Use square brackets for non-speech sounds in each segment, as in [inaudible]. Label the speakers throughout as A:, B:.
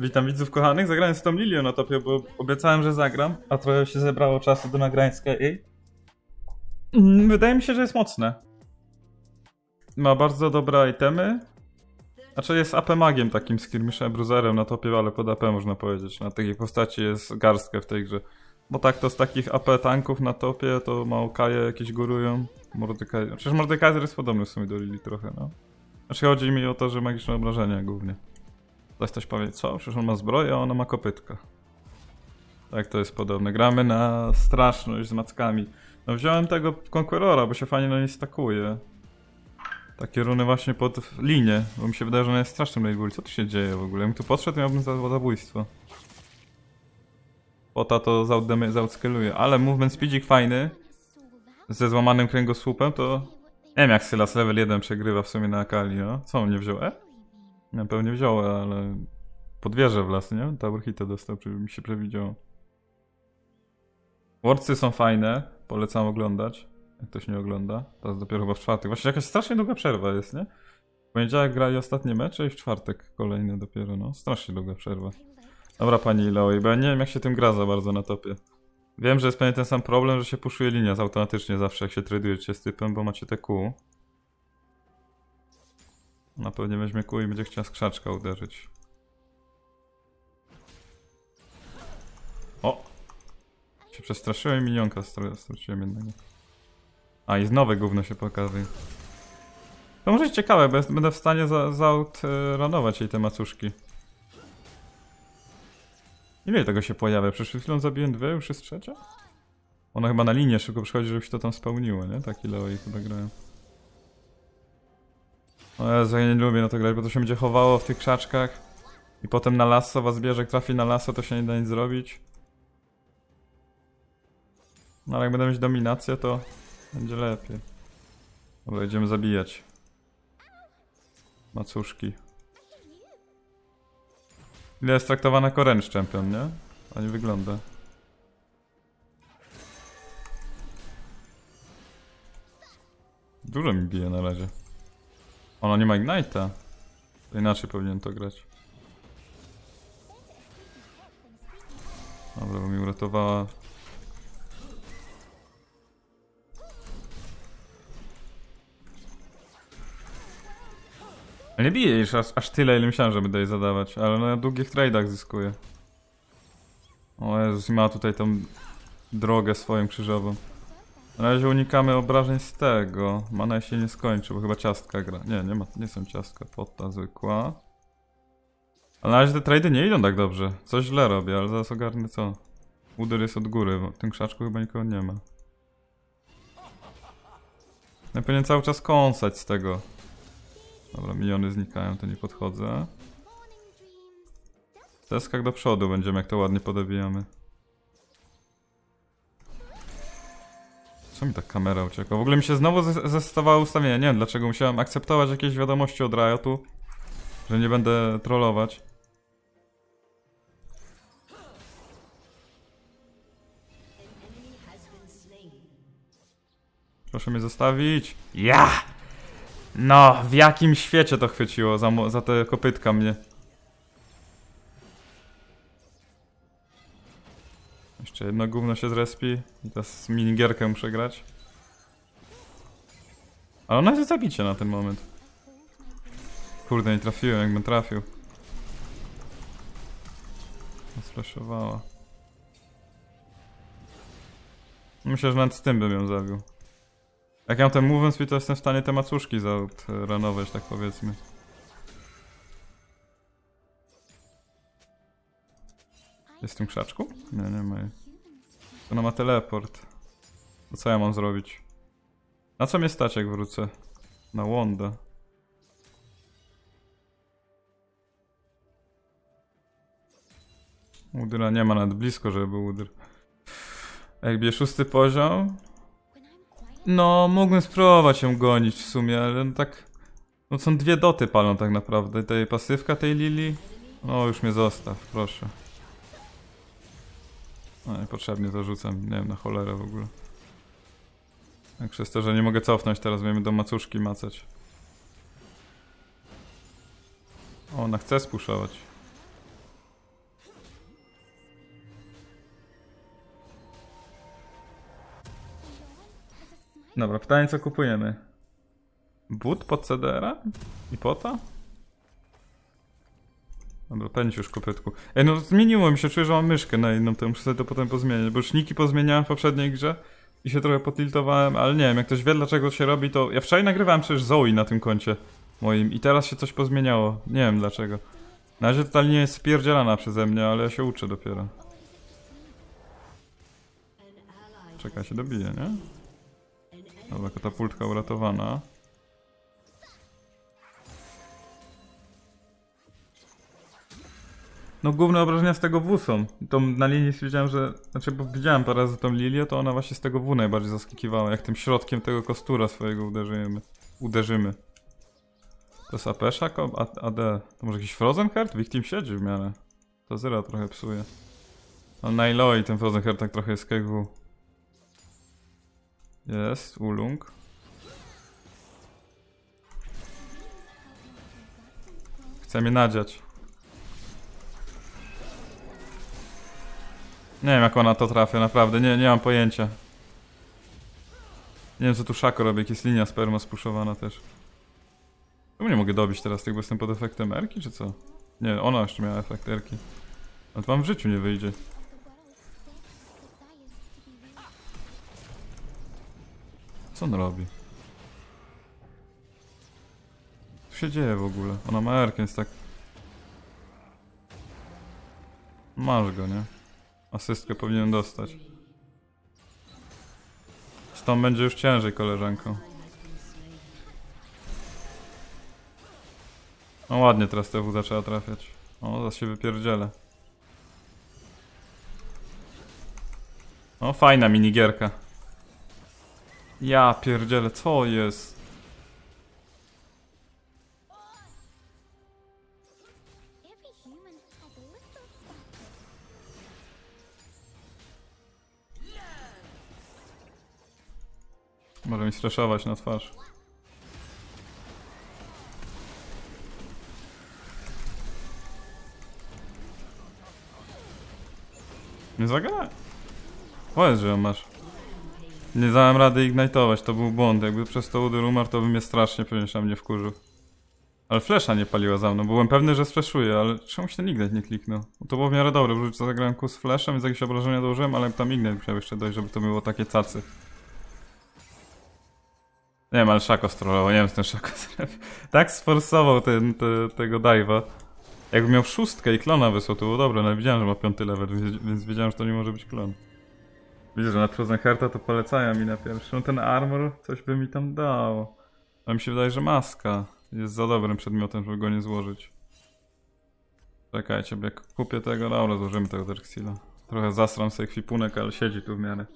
A: Witam widzów kochanych, zagrałem z tą Lilią na topie, bo obiecałem, że zagram, a trochę się zebrało czasu do nagrań z KA. Mm, Wydaje mi się, że jest mocne. Ma bardzo dobre itemy. Znaczy jest AP magiem takim skirmishem, bruiserem na topie, ale pod AP można powiedzieć. Na takiej postaci jest garstkę w tej grze. Bo tak to z takich AP tanków na topie to Maokaje jakieś górują. Mordekaiser. Przecież Mordekaiser jest podobny w sumie do Lili trochę, no. Znaczy chodzi mi o to, że magiczne obrażenia głównie. Zaś ktoś powie, co? Przecież on ma zbroję, a ona ma kopytka. Tak to jest podobne. Gramy na straszność z mackami. No wziąłem tego Conquerora, bo się fajnie na niej stakuje. Takie runy właśnie pod linię, bo mi się wydaje, że ona jest strasznym late. Co tu się dzieje w ogóle? Jakbym tu podszedł, miałbym za zabójstwo. Pota to zaoutscaluje, ale movement speedzik fajny. Ze złamanym kręgosłupem to... Nie wiem jak Sylas level 1 przegrywa w sumie na Akali, no. Co on nie wziął? E? Ja pewnie wziął, ale pod wieżę w las, nie? Tower hita dostał, czy mi się przewidziało. Worcy są fajne, polecam oglądać. Jak ktoś nie ogląda, teraz dopiero chyba w czwartek. Właśnie jakaś strasznie długa przerwa jest, nie? W poniedziałek grali ostatnie mecze i w czwartek kolejne dopiero, no. Strasznie długa przerwa. Dobra pani Iloi, bo ja nie wiem jak się tym gra za bardzo na topie. Wiem, że jest pewnie ten sam problem, że się puszuje linia automatycznie zawsze jak się tradujecie z typem, bo macie te Q. Na pewnie weźmie kół i będzie chciała skrzaczka uderzyć. O! Się przestraszyłem i minionka str- straciłem jednego. A i nowe gówno się pokazuje. To może być ciekawe, bo jest, będę w stanie za, zaoutranować jej te macuszki. Ile tego się pojawia? Przecież przed chwilą zabiłem dwie, już jest trzecia? Ona chyba na linię szybko przychodzi, żeby się to tam spełniło, nie? Tak ile jej chyba grałem. O Jezu, ja nie lubię na to grać, bo to się będzie chowało w tych krzaczkach i potem na lasso was bierze, jak trafi na lasso, to się nie da nic zrobić. No ale jak będę mieć dominację, to będzie lepiej. Dobra, idziemy zabijać. Macuszki. Ile jest traktowana range champion, nie? A nie wygląda. Dużo mi bije na razie. Ona nie ma Ignite'a. To inaczej powinien to grać. Dobra, bo mi uratowała. Ale nie bije już aż, aż tyle, ile myślałem, że będę jej zadawać, ale na długich trade'ach zyskuje. O Jezus, i ma tutaj tą drogę swoją krzyżową. Na razie unikamy obrażeń z tego. Mana się nie skończy, bo chyba ciastka gra. Nie, nie ma, nie są ciastka. Potta zwykła. Ale na razie te trady nie idą tak dobrze. Coś źle robię, ale zaraz ogarnę co. Uder jest od góry, w tym krzaczku chyba nikogo nie ma. Ja powinien cały czas kąsać z tego. Dobra, miliony znikają, to nie podchodzę. Teskak do przodu będziemy, jak to ładnie podebijamy. Co mi tak kamera uciekła? W ogóle mi się znowu zes- zestawało ustawienie. Nie wiem dlaczego musiałem akceptować jakieś wiadomości od Riotu, że nie będę trollować. Proszę mnie zostawić. Ja! No, w jakim świecie to chwyciło za, za te kopytka mnie? Jeszcze jedno gówno się zrespi i teraz minigierkę muszę grać. Ale ona jest zabicie na ten moment. Kurde, nie trafiłem, jakbym trafił. Sflashowała. Myślę, że nawet z tym bym ją zabił. Jak ja mam ten movement speed, to jestem w stanie te macuszki zautranować, tak powiedzmy. Jest w tym krzaczku? Nie, nie ma jej. Ona ma teleport. To co ja mam zrobić? Na co mnie stać jak wrócę? Na Wanda. Udyra nie ma nawet blisko, żeby był udyr. Jak bije szósty poziom? No, mógłbym spróbować ją gonić w sumie, ale no tak... No są dwie doty palą tak naprawdę. Tej pasywka tej Lili. No już mnie zostaw, proszę. No niepotrzebnie zarzucam, nie wiem na cholerę w ogóle. Tak przez to, że nie mogę cofnąć teraz, wiemy do macuszki macać. O, ona chce spuszować. Dobra, pytanie co kupujemy? But pod CDR-a? I pota? Dobra, pędź już kopytku. Ej, no zmieniło mi się, czuję, że mam myszkę na inną, to muszę sobie to potem pozmieniać, bo już niki pozmieniałem w poprzedniej grze i się trochę potiltowałem, ale nie wiem, jak ktoś wie dlaczego się robi, to... Ja wczoraj nagrywałem przecież Zoe na tym koncie moim i teraz się coś pozmieniało, nie wiem dlaczego. Na razie totalnie jest spierdzielana przeze mnie, ale ja się uczę dopiero. Czekaj, się dobije, nie? Dobra, katapultka uratowana. No główne obrażenia z tego W są. To na linii wiedziałem, że... Znaczy, bo widziałem parę razy tą Lilię, to ona właśnie z tego W najbardziej zaskakiwała. Jak tym środkiem tego kostura swojego uderzymy. Uderzymy. To jest AP Shaco? A- AD. To może jakiś Frozen Heart? Team siedzi w miarę. To zera trochę psuje. No na Iloi ten Frozen Heart tak trochę jest KW. Jest, Ulung. Chce mnie nadziać. Nie wiem jak ona to trafia, naprawdę, nie, nie mam pojęcia. Nie wiem co tu Szako robi, jak jest linia sperma spuszowana też. Czemu nie mogę dobić teraz tych, bo jestem pod efektem Erki, czy co? Nie, ona jeszcze miała efekt Erki. Ale to wam w życiu nie wyjdzie. Co on robi? Co się dzieje w ogóle? Ona ma Erkę, więc tak... Masz go, nie? Asystkę powinien dostać. Z tą będzie już ciężej, koleżanko. No ładnie teraz TW zaczęła trafiać. O, zaraz się wypierdzielę. O, fajna minigierka. Ja pierdzielę, co jest? Może mi streszować na twarz. Nie zagrałem. Powiedz, że ją masz. Nie dałem rady ignitować, to był błąd. Jakby przez to uder umarł, to by mnie strasznie pewnie na mnie wkurzył. Ale flesza nie paliła za mną. Byłem pewny, że sfleszuje, ale czemu się ten ignite nie kliknął? Bo to było w miarę dobre, bo zagrałem kus fleszem, więc jakieś obrażenia dołożyłem, ale tam ignite musiał jeszcze dojść, żeby to było takie cacy. Nie ale Szako strollował, nie wiem, co ten Szako [laughs] zrobił. Tak sforsował ten, te, tego dive'a. Jakby miał szóstkę i klona wysłał, to było dobre, ale widziałem, że ma piąty level, więc, wiedziałem, że to nie może być klon. Widzę, że na Frozen Hearta to polecają mi na. No ten armor coś by mi tam dał. Ale mi się wydaje, że maska jest za dobrym przedmiotem, żeby go nie złożyć. Czekajcie, jak kupię tego, dobra, złożymy tego Darkseala. Trochę zasram sobie kwipunek, ale siedzi tu w miarę.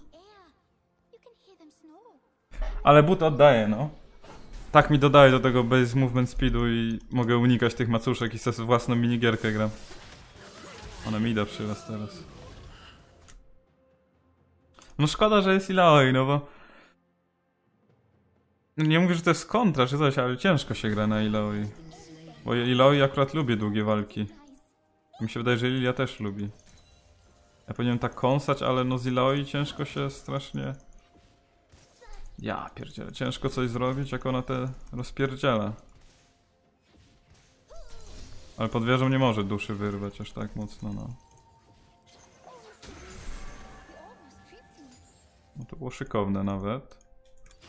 A: Ale but oddaje, no. Tak mi dodaje do tego base movement speedu i mogę unikać tych macuszek i sobie własną minigierkę gram. Ona mi da przyrost teraz. No szkoda, że jest Ilaoi, no bo... Nie mówię, że to jest kontra czy coś, ale ciężko się gra na Ilaoi. Bo Ilaoi akurat lubi długie walki. Mi się wydaje, że Lilia też lubi. Ja powinienem tak kąsać, ale no z Ilaoi ciężko się strasznie... Ja pierdzielę, ciężko coś zrobić, jak ona te rozpierdziela. Ale pod wieżą nie może duszy wyrwać aż tak mocno, no. No to było szykowne nawet.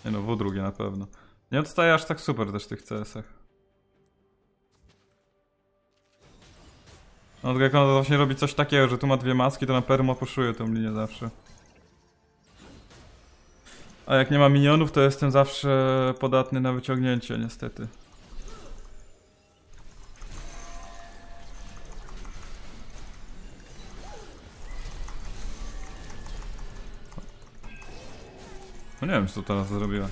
A: Nie no, w drugie na pewno. Nie odstaje aż tak super też w tych CS-ach. No tylko jak ona właśnie robi coś takiego, że tu ma dwie maski, to na permo puszuje tą linię zawsze. A jak nie ma minionów, to jestem zawsze podatny na wyciągnięcie, niestety. No nie wiem, co teraz zrobiła.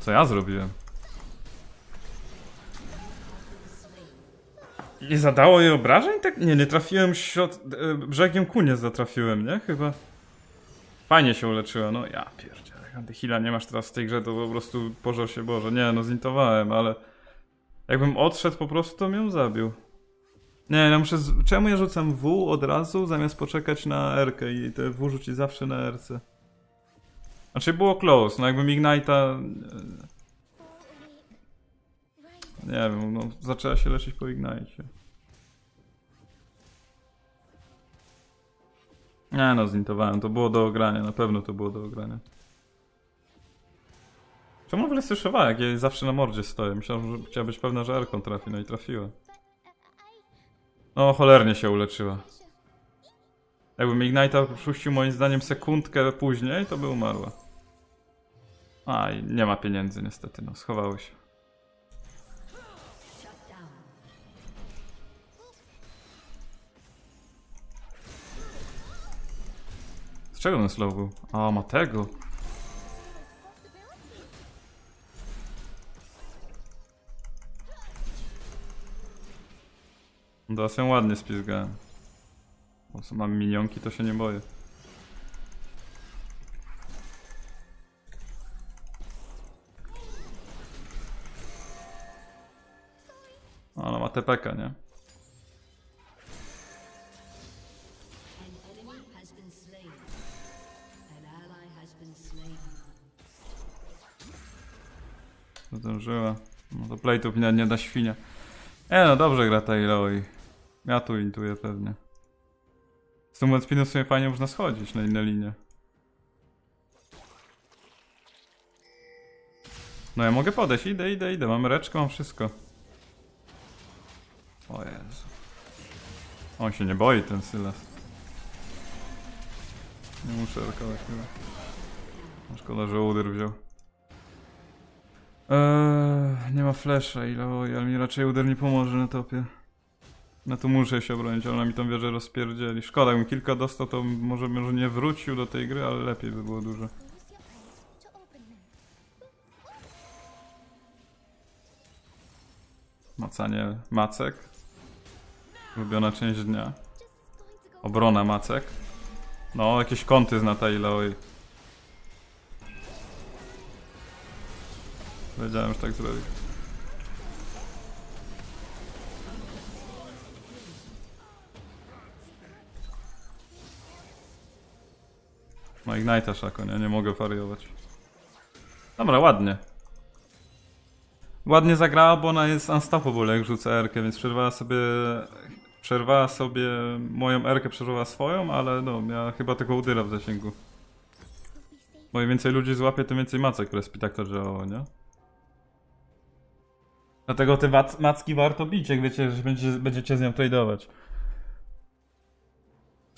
A: Co ja zrobiłem? Nie zadało jej obrażeń? Tak? Nie, nie trafiłem środ... e, brzegiem ku nie zatrafiłem, nie? Chyba. Fajnie się uleczyła, no ja pierdzielę. Antyhila nie masz teraz w tej grze, to po prostu pożar się Boże. Nie, no zintowałem, ale... Jakbym odszedł po prostu, to ją zabił. Nie, no muszę... Z... Czemu ja rzucam W od razu, zamiast poczekać na R i te W rzuci zawsze na RC? Znaczy było close, no jakbym Ignite'a... e, Nie wiem, no zaczęła się leczyć po Ignite. Nie no, zintowałem, to było do ogrania, na pewno to było do ogrania. Czemu w ogóle słyszała, jak ja zawsze na mordzie stoję? Myślałem, że chciała być pewna, że Erką trafi, no i trafiła. No, cholernie się uleczyła. Jakbym Ignite'a puścił moim zdaniem sekundkę później, to by umarła. A, i nie ma pieniędzy niestety, no, schowały się. Z czego ten slow był? A, ma tego. Teraz ją ładnie spizgałem. Bo co, mam minionki, to się nie boję. Ona ma TPK, nie? Zdążyła. No to playtów nie, nie da świnia. E, no dobrze gra ta Iloi. Ja tu intuję pewnie. Z tym spinu w sumie fajnie można schodzić na inne linie. No ja mogę podejść, idę, idę, idę. Mam reczkę, mam wszystko. O Jezu. On się nie boi, ten Sylas. Nie muszę arkować chyba. Szkoda, że uder wziął. Eee, nie ma flesza, ile ale mi raczej uder nie pomoże na topie. No tu muszę się obronić, ona mi tą wieżę rozpierdzieli. Szkoda, jakbym kilka dostał, to może, może nie wrócił do tej gry, ale lepiej by było dużo.
B: To.
A: Macanie macek. Ulubiona część dnia.
B: To.
A: Obrona macek. No, jakieś kąty zna ta Iloi. Wiedziałem, że tak zrobi. No Ignite'a szako, nie? Nie mogę wariować. Dobra, ładnie. Ładnie zagrała, bo ona jest unstoppable jak rzuca Erkę, więc przerwała sobie... Przerwała sobie moją Erkę, przerwała swoją, ale no, miała chyba tego udyra w zasięgu. Bo im więcej ludzi złapie, tym więcej macek respi, tak to działało, nie? Dlatego te macki warto bić, jak wiecie, że będziecie, będziecie z nią tradeować.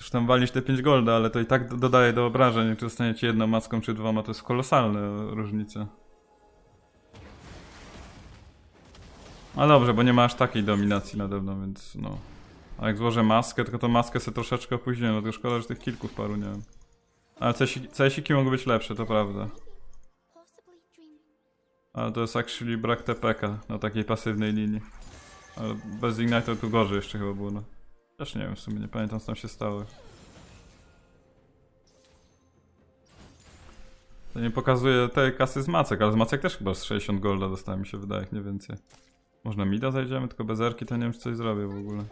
A: Zresztą walić te 5 golda, ale to i tak do- dodaje do obrażeń, czy dostaniecie jedną macką czy dwoma, to jest kolosalna różnica. A dobrze, bo nie ma aż takiej dominacji nade mną, więc no. A jak złożę maskę, tylko to maskę sobie troszeczkę opóźniłem, no to szkoda, że tych kilków paru nie mam. Ale CS-iki mogą być lepsze, to prawda. Ale to jest actually brak TPK na takiej pasywnej linii. Ale bez Ignite'a tu gorzej jeszcze chyba było, no. Też nie wiem, w sumie nie pamiętam co tam się stało. To nie pokazuje tej kasy z macek, ale z macek też chyba z 60 golda dostałem mi się wydaje, nie więcej. Można mida zajdziemy, tylko bez erki to nie wiem czy coś zrobię w ogóle.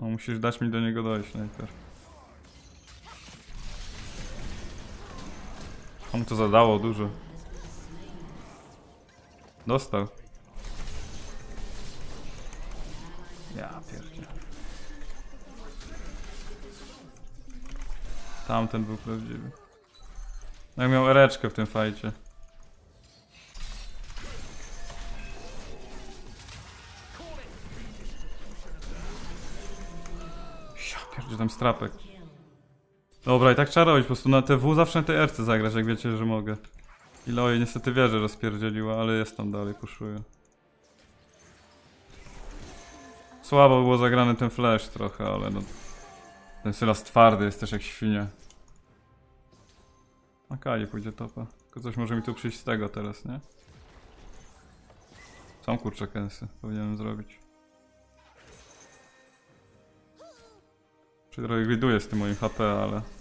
A: No musisz dać mi do niego dojść najpierw. Mu to zadało dużo. Dostał. Ja pierdzie. Tamten był prawdziwy. No jak miał ereczkę w tym fajcie. Ja pierdzie tam strapek. Dobra, i tak trzeba robić, po prostu na TW zawsze na tej RC zagrać, jak wiecie, że mogę. Iloi niestety wieżę rozpierdzieliła, ale jest tam dalej, puszuję. Słabo było zagrany ten flash trochę, ale no... Ten Sylas twardy jest też jak świnia. A Kali pójdzie topa. Tylko coś może mi tu przyjść z tego teraz, nie? Są kurczę kęsy, powinienem zrobić. Trochę griduję z tym moim HP, ale...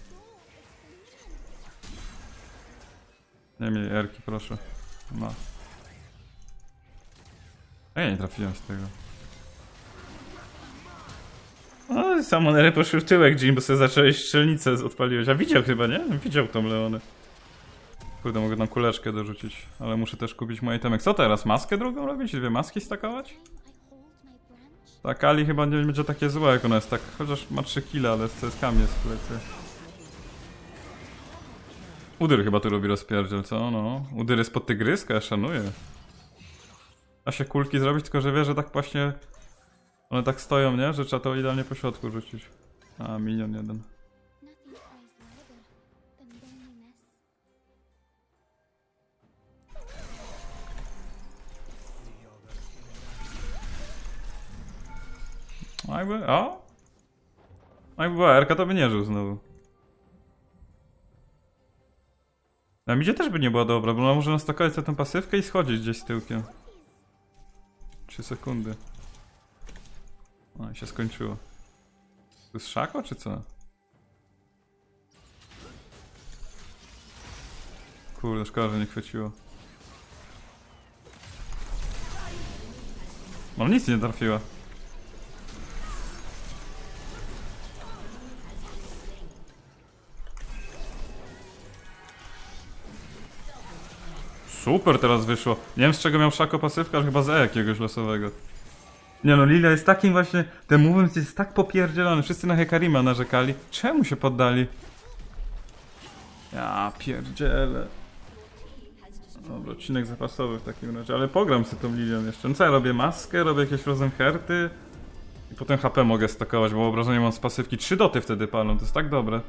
A: Nie miej erki, proszę. A ja nie trafiłem z tego. te samonery poszły w tyłek, Jim, bo sobie zacząłeś strzelnicę, odpaliłeś. A widział chyba, nie? Widział tą Leonę. Kurde, mogę tam kuleczkę dorzucić, ale muszę też kupić moje temek. Co teraz, maskę drugą robić? Dwie maski stakować? Tak, Ali chyba nie będzie takie złe, jak ona jest tak, chociaż ma 3 kile, ale z CSK-ami jest w plecy. Udyr chyba tu robi rozpierdziel, co? No. Udyr jest pod tygryskę, ja szanuję. Da się kulki zrobić, tylko że wie, że tak właśnie... One tak stoją, nie? Że trzeba to idealnie po środku rzucić. A, minion jeden. A jakby, o? A jakby była Erka, to by nie żył znowu. Na midzie też by nie była dobra, bo ona może nastakować sobie tę pasywkę i schodzić gdzieś z tyłkiem. 3 sekundy. O, i się skończyło. To jest szako, czy co? Kurde, szkoda, że nie chwyciło. No nic nie trafiła. Super teraz wyszło. Nie wiem z czego miał Szako pasywkę, ale chyba z E jakiegoś losowego. Nie no, Lilia jest takim właśnie... Ten movement jest tak popierdzielony. Wszyscy na Hekarima narzekali. Czemu się poddali? Ja pierdzielę. Dobra, odcinek zapasowy w takim razie, ale pogram sobie tą Lilią jeszcze. No co ja robię? Maskę, robię jakieś Rosenherty i potem HP mogę stakować, bo obrażenie mam z pasywki. Trzy doty wtedy palą, to jest tak dobre.